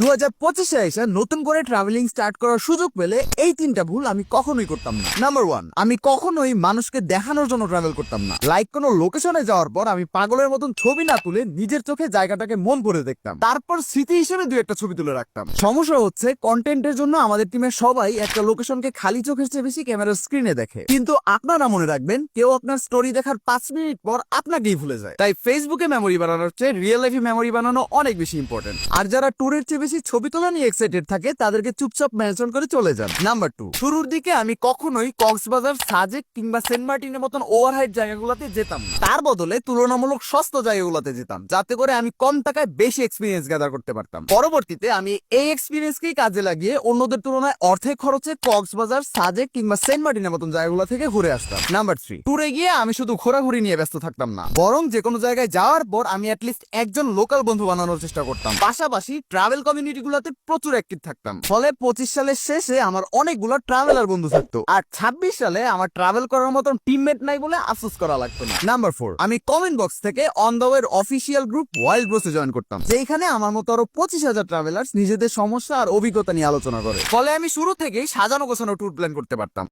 দু হাজার পঁচিশে এসে নতুন করে ট্রাভেলিং স্টার্ট করার সুযোগ পেলে এই তিনটা ভুল আমি কখনোই করতাম না। নাম্বার ওয়ান আমি কখনোই মানুষকে দেখানোর জন্য ট্রাভেল করতাম না। লাইক কোনো লোকেশনে যাওয়ার পর আমি পাগলের মতন ছবি না তুলে নিজের চোখে জায়গাটাকে মন করে দেখতাম। তারপর স্মৃতি হিসেবে দুই একটা ছবি তুলে রাখতাম। সমস্যা হচ্ছে কন্টেন্টের জন্য আমাদের টিমের সবাই একটা লোকেশনকে খালি চোখের চেয়ে বেশি ক্যামেরার স্ক্রিনে দেখে। কিন্তু আপনারা মনে রাখবেন, কেউ আপনার স্টোরি দেখার পাঁচ মিনিট পর আপনাকেই ভুলে যায়। তাই ফেসবুকে মেমোরি বানানোর চেয়ে রিয়েল লাইফে মেমোরি বানানো অনেক বেশি ইম্পর্টেন্ট আর যারা ট্যুরের চেয়ে বেশি ছবি তোলা নিয়ে এক্সাইটেড থাকে, তাদেরকে চুপচাপ মেনশন করে চলে যান। নাম্বার টু শুরুর দিকে আমি কখনোই কক্সবাজার, সাজেক কিংবা সেন্ট মার্টিনের মতন ওভারহাইট জায়গাগুলোতে যেতাম তার বদলে তুলনামূলক সস্তা জায়গাগুলোতে যেতাম, যাতে করে আমি কম টাকায় বেশি এক্সপিরিয়েন্স গ্যাদার করতে পারতাম। পরবর্তীতে আমি এই এক্সপিরিয়েন্সকেই কাজে লাগিয়ে অন্যদের তুলনায় অর্ধেক খরচে কক্সবাজার, সাজেক কিংবা সেন্ট মার্টিনের মতন জায়গাগুলো থেকে ঘুরে আসতাম। নাম্বার থ্রি ট্যুরে গিয়ে আমি শুধু ঘোরাঘুরি নিয়ে ব্যস্ত থাকতাম না, বরং যে কোনো জায়গায় যাওয়ার পর আমি অ্যাটলিস্ট একজন লোকাল বন্ধু বানানোর চেষ্টা করতাম। পাশাপাশি ট্রাভেল কমিউনিটি গুলোতে প্রচুর অ্যাক্টিভ থাকতাম। ফলে পঁচিশ সালের শেষে আমার অনেকগুলো ট্রাভেলার বন্ধু থাকতো। আর ছাব্বিশ সালে আমার ট্রাভেল করার মতন টিমমেট নাই বলে আফসোস করা লাগতো না। নাম্বার ফোর আমি কমেন্ট বক্স থেকে অন দ্য ওয়ের অফিসিয়াল গ্রুপ ওয়াইল্ড ব্রোসে জয়েন করতাম যেখানে আমার মতো আরও পঁচিশ হাজার ট্রাভেলার্স নিজেদের সমস্যা আর অভিজ্ঞতা নিয়ে আলোচনা করে। ফলে আমি শুরু থেকেই সাজানো গোছানো ট্যুর প্ল্যান করতে পারতাম।